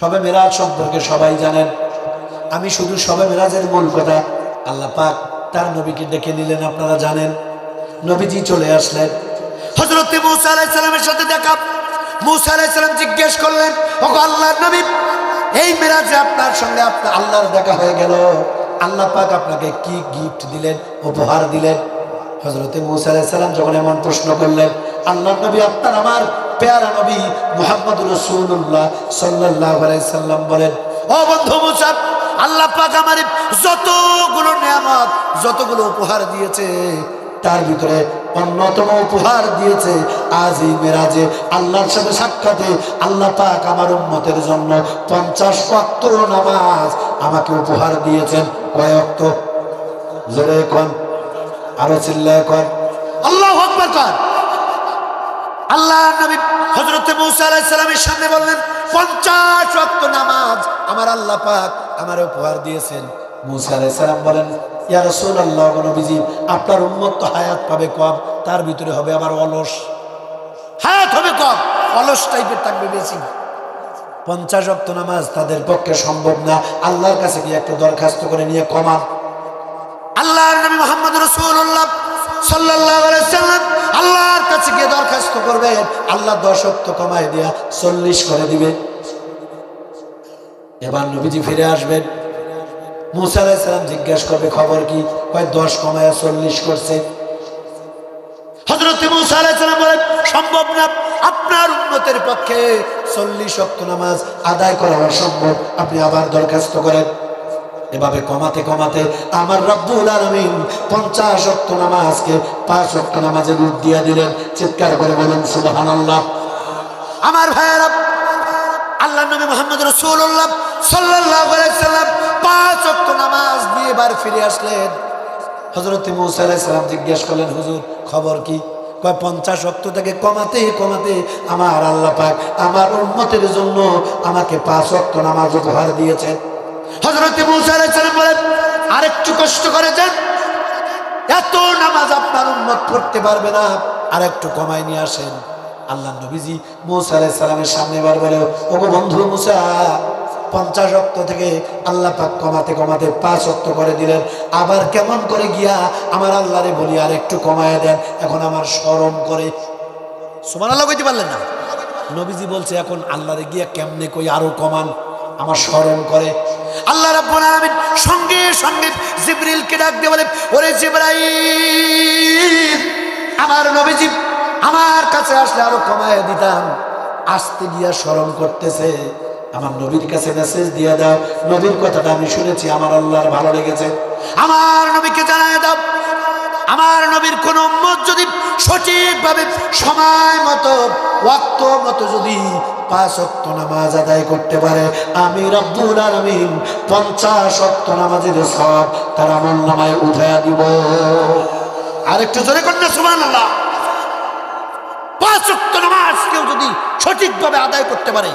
সবে মেরাজ সম্পর্কে সবাই জানেন। আমি শুধু সবে মেরাজের মূল কথা আল্লাহ পাক তার নবীকে ডেকে নিলেন, আপনারা জানেন। নবীজি চলে আসলেন। হজরত মুসা আলাইসালামের সাথে দেখা। মুসা আলাইসালাম জিজ্ঞেস করলেন ও আল্লাহর নবী, এই মেরাজে আপনার সঙ্গে আপনার আল্লাহর দেখা হয়ে গেল। আল্লাহ পাক আপনাকে কি গিফট দিলেন, উপহার দিলেন? হজরতে মুসা আলাইসালাম যখন এমন প্রশ্ন করলেন আল্লাহ নবী আপনার আমার পেয়ারা নবী মোহাম্মদ রসুল্লাহ সাল্লাহ সাল্লাম বলেন, ও বন্ধু মুসা, আল্লাহ পাক আমার যতগুলো নিয়ামত, যতগুলো উপহার দিয়েছে, তার ভিতরে অন্যতম উপহার দিয়েছে আজ এই মেরাজে আল্লাহর সাথে সাক্ষাতে আল্লাহ পাক আমার উম্মতের জন্য পঞ্চাশ ওয়াক্ত নামাজ আমাকে উপহার দিয়েছেন। কয় অক্ত আরও চিল্লায় কন। আল্লাহ আকবার কন আল্লাহ নবী হজরত মুসা আলাইহিস সালামের সামনে বললেন, পঞ্চাশ ওয়াক্ত নামাজ আমার আল্লাহ পাক আমার উপহার দিয়েছেন। মুসা আলাইহিস সালাম বলেন, ইয়া রাসূলুল্লাহ নবীজি, আপনার উম্মত তো হায়াত পাবে কম, তার ভিতরে হবে আবার অলস। হায়াত হবে কম, অলস টাইপের থাকবে বেশি। পঞ্চাশ অক্ত নামাজ তাদের পক্ষে সম্ভব না, আল্লাহর কাছে গিয়ে একটা দরখাস্ত করে নিয়ে কমান গিয়ে দরখাস্ত করবেন আল্লাহ দশ অক্ত কমায় দিয়া চল্লিশ করে দিবে। এবার নবীজি ফিরে আসবেন। মুসা জিজ্ঞাসা করবে, খবর কি? দশ কমায় চল্লিশ করছে। সম্ভব না, আপনার উন্নতের পক্ষে চল্লিশ নামাজ আদায় করা অসম্ভব, আপনি আবার দরখাস্ত করেন। এভাবে কমাতে কমাতে আমার রব্বুল আলমিন পঞ্চাশ অক্ত নামাজকে পাঁচ অক্ত নামাজে রূপ দিয়ে দিলেন। চিৎকার করে বলেন সুবাহান আল্লাহ আমার ভাইয়েরা আল্লাহ নবী মোহাম্মদ রসুল্লাহ সাল্লাহ সাল্লাম পাঁচ অক্ত নামাজ দিয়ে এবার ফিরে আসলেন। হজরত মৌসা আলাইসালাম জিজ্ঞেস করলেন, হুজুর, খবর কি? কয়, পঞ্চাশ অক্ত থেকে কমাতে কমাতে আমার আল্লাহ পাক আমার উন্মতের জন্য আমাকে পাঁচ অক্ত নামাজ উপহার দিয়েছেন। হজরত মৌসা আলাইসালাম বলেন, আরেকটু কষ্ট করে যান। এত নামাজ আপনার উন্মত করতে পারবে না। আর একটু কমাই নিয়ে আসেন। আল্লাহ নবীজি মুসা সালামের সামনে বার বলে, ওগো বন্ধু মুসা, পঞ্চাশ অক্ত থেকে আল্লাহ পাক কমাতে কমাতে পাঁচ অক্ত করে দিলেন। আবার কেমন করে গিয়া আমার আল্লাহরে বলি আর একটু কমায় দেন। এখন আমার স্মরণ করে। সুমান আল্লাহ কইতে পারলেন না। নবীজি বলছে, এখন আল্লাহরে গিয়া কেমনে কই আরও কমান? আমার স্মরণ করে। আল্লাহ রাব্বুল আলামিন সঙ্গে সঙ্গে জিবরিলকে ডাক দিয়ে বলে, ওরে জিবরাইল, আমার নবীজি, আমার কাছে আসলে আরও কমায় দিতাম। আসতে গিয়া স্মরণ করতেছে। আমার নবীর কাছে মেসেজ দিয়ে দাও। নবীর কথাটা আমি শুনেছি, আমার আল্লাহর ভালো লেগেছে। আমার নবীকে জানায় দাও। আমার নবীর কোন উম্মত যদি সঠিকভাবে সময় মতো, ওয়াক্ত মতো যদি পাঁচ নামাজ আদায় করতে পারে। আমি পঞ্চাশ অক্ত তার দিব। আরেকটু জোরে নামাজ কেউ যদি সঠিকভাবে আদায় করতে পারে,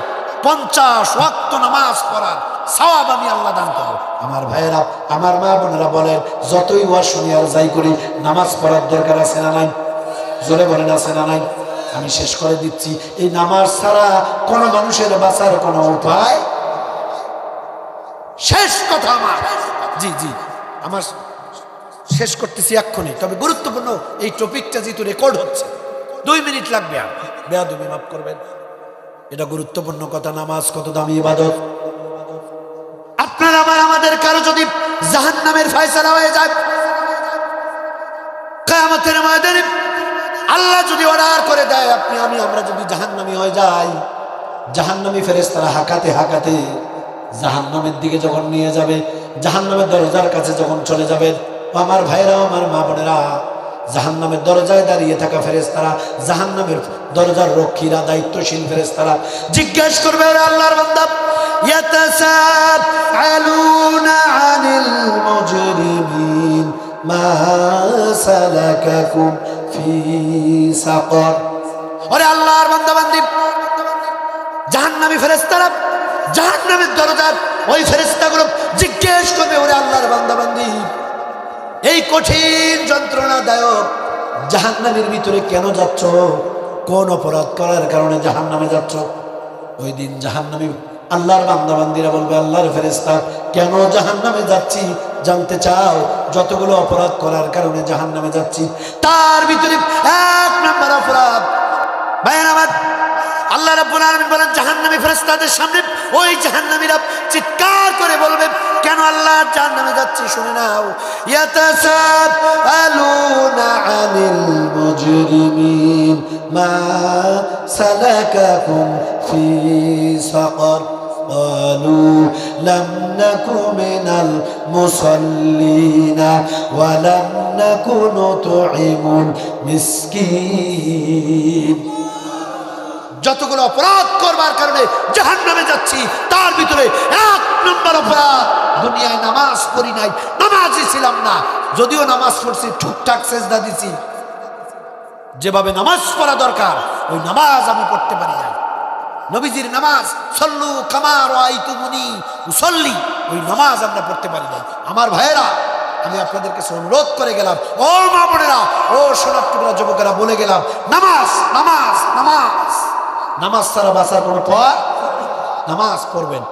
পঞ্চাশ নামাজ পড়ার সওয়াব আমি আল্লাহ দান আমার ভাইয়েরা, আমার মা বোনেরা বলেন, যতই ওয়া শুনি আর যাই করি, নামাজ পড়ার দরকার আছে না নাই? জোরে বলেন, আছে না নাই? আমি শেষ করে দিচ্ছি। এই নামাজ ছাড়া কোনো মানুষের বাঁচার কোনো উপায়? শেষ কথা আমার। জি জি। আমার শেষ করতেছি এক্ষুনি। তবে গুরুত্বপূর্ণ এই টপিকটা যেহেতু রেকর্ড হচ্ছে, দুই মিনিট লাগবে আর। বেয়া তুমি মাফ করবেন। এটা গুরুত্বপূর্ণ কথা, নামাজ কত দামি ইবাদত। আপনার আমার আমাদের কারও যদি জাহান নামের ফয়সালা হয়ে যায় আল্লাহ যদি অর্ডার করে দেয়, আপনি, আমি, আমরা যদি জাহান্নামি হয়ে যাই, জাহান্নামি ফেরেস তারা হাঁকাতে হাঁকাতে জাহান্নামের দিকে যখন নিয়ে যাবে, জাহান্নামের দরজার কাছে যখন চলে যাবে আমার ভাইরা আমার মা বোনেরা, জাহান্নামের দরজায় দাঁড়িয়ে থাকা ফেরেস্তারা জাহান্নামের দরজার রক্ষীরা, দায়িত্বশীল ফেরেস্তারা জিজ্ঞেস করবে আল্লাহর বান্দা, ইয়াতাসাআলুনা আনিল মুজরিমিন, মা সালাকাকুম? জাহান্নামের ওই জিজ্ঞেস করবে, ওরে আল্লাহর এই কঠিন ভিতরে কেন যাচ্ছ? কোন অপরাধ করার কারণে জাহান্নামে যাচ্ছ? ওই দিন জাহান্নামী আল্লাহর বান্দাবান্দিরা বলবে, আল্লাহর ফেরেস্তা কেন জাহান্নামে যাচ্ছি? জানতে চাও, যতগুলো অপরাধ করার কারণে জাহান নামে যাচ্ছি, তার ভিতরে এক নম্বর অপরাধ। ভাইয়ের আল্লাহ রাব্বুল আলামিন বলেন, জাহান্নামী ফেরেশতাদের সামনে ওই জাহান্নামীরা চিৎকার করে বলবে, কেন আল্লাহ জাহান্নামে যাচ্ছি, শুনে নাও। ইয়াতাসাআলুনা আনিল মুজরিমিন মা সালাকাকুম ফি সাকার। قالوا لم نك من المصلين ولم نك نطعم المسكين যতগুলো অপরাধ করবার কারণে জাহান নামে যাচ্ছি তার ভিতরে এক নম্বর অপরাধ দুনিয়ায় নামাজ পড়ি নাই নামাজই ছিলাম না যদিও নামাজ পড়ছি ঠিকঠাক সেজদা দিছি যেভাবে নামাজ পড়া দরকার ওই নামাজ আমি পড়তে পারি না নবীজির নামাজ, সল্লু কামার আইতুমুনি মুসল্লি ওই নামাজ আমরা পড়তে পারি না। আমার ভাইয়েরা, আমি আপনাদেরকে অনুরোধ করে গেলাম, ও মা বোনেরা, ও সোনার যুবকেরা, বলে গেলাম, নামাজ নামাজ নামাজ। নামাজ ছাড়া বাঁচার কোনো পথ নামাজ পড়বেন।